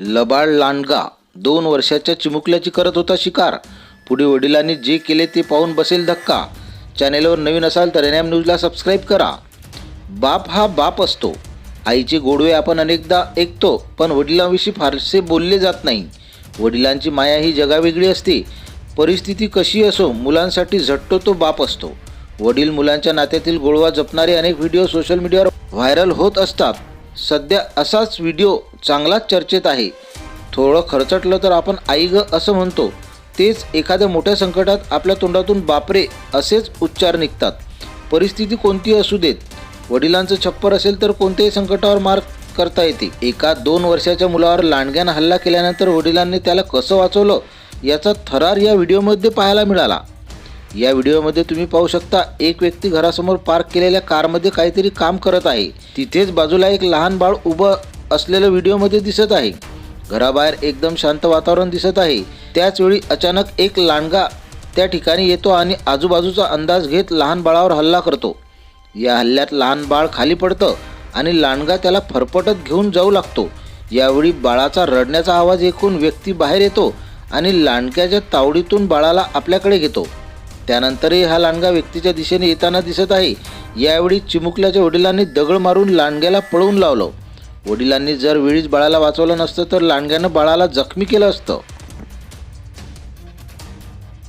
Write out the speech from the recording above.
लबाड लांडगा दोन वर्षाच्या चिमुकल्याची करत होता शिकार. पुढे वडिलांनी जे केले ते पाहून बसेल धक्का. चॅनेलवर नवीन असाल तर एन एम न्यूजला सबस्क्राईब करा. बाप हा बाप असतो. आईचे गोडवे आपण अनेकदा ऐकतो पण वडिलांविषयी फारसे बोलले जात नाही. वडिलांची माया ही जगावेगळी असते. परिस्थिती कशी असो मुलांसाठी झटतो तो बाप असतो. वडील मुलांच्या नात्यातील गोडवा जपणारे अनेक व्हिडिओ सोशल मीडियावर व्हायरल होत असतात. सध्या असाच व्हिडिओ चांगलाच चर्चेत आहे. थोडं खर्चटलं तर आपण आई ग असं म्हणतो तेच एखाद्या मोठ्या संकटात आपल्या तोंडातून बापरे असेच उच्चार निघतात. परिस्थिती कोणती असू देत? वडिलांचं छप्पर असेल तर कोणत्याही संकटावर मार करता येते. एका दोन वर्षाच्या मुलावर लांडग्यानं हल्ला केल्यानंतर वडिलांनी त्याला कसं वाचवलं? याचा थरार या व्हिडिओमध्ये पाहायला मिळाला. या व्हिडिओमध्ये तुम्ही पाहू शकता एक व्यक्ती घरासमोर पार्क केलेल्या कारमध्ये काहीतरी काम करत आहे. तिथेच बाजूला एक लहान बाळ उभं असलेलं व्हिडिओमध्ये दिसत आहे. घराबाहेर एकदम शांत वातावरण दिसत आहे. त्याचवेळी अचानक एक लांडगा त्या ठिकाणी येतो आणि आजूबाजूचा अंदाज घेत लहान बाळावर हल्ला करतो. या हल्ल्यात लहान बाळ खाली पडतं आणि लांडगा त्याला फरफटत घेऊन जाऊ लागतो. यावेळी बाळाचा रडण्याचा आवाज ऐकून व्यक्ती बाहेर येतो आणि लांडक्याच्या तावडीतून बाळाला आपल्याकडे घेतो. त्यानंतरही हा लांडगा व्यक्तीच्या दिशेने येताना दिसत आहे. यावेळी चिमुकल्याच्या वडिलांनी दगड मारून लांडग्याला पळवून लावलं. वडिलांनी जर वेळीच बाळाला वाचवलं नसतं तर लांडग्यानं बाळाला जखमी केलं असतं.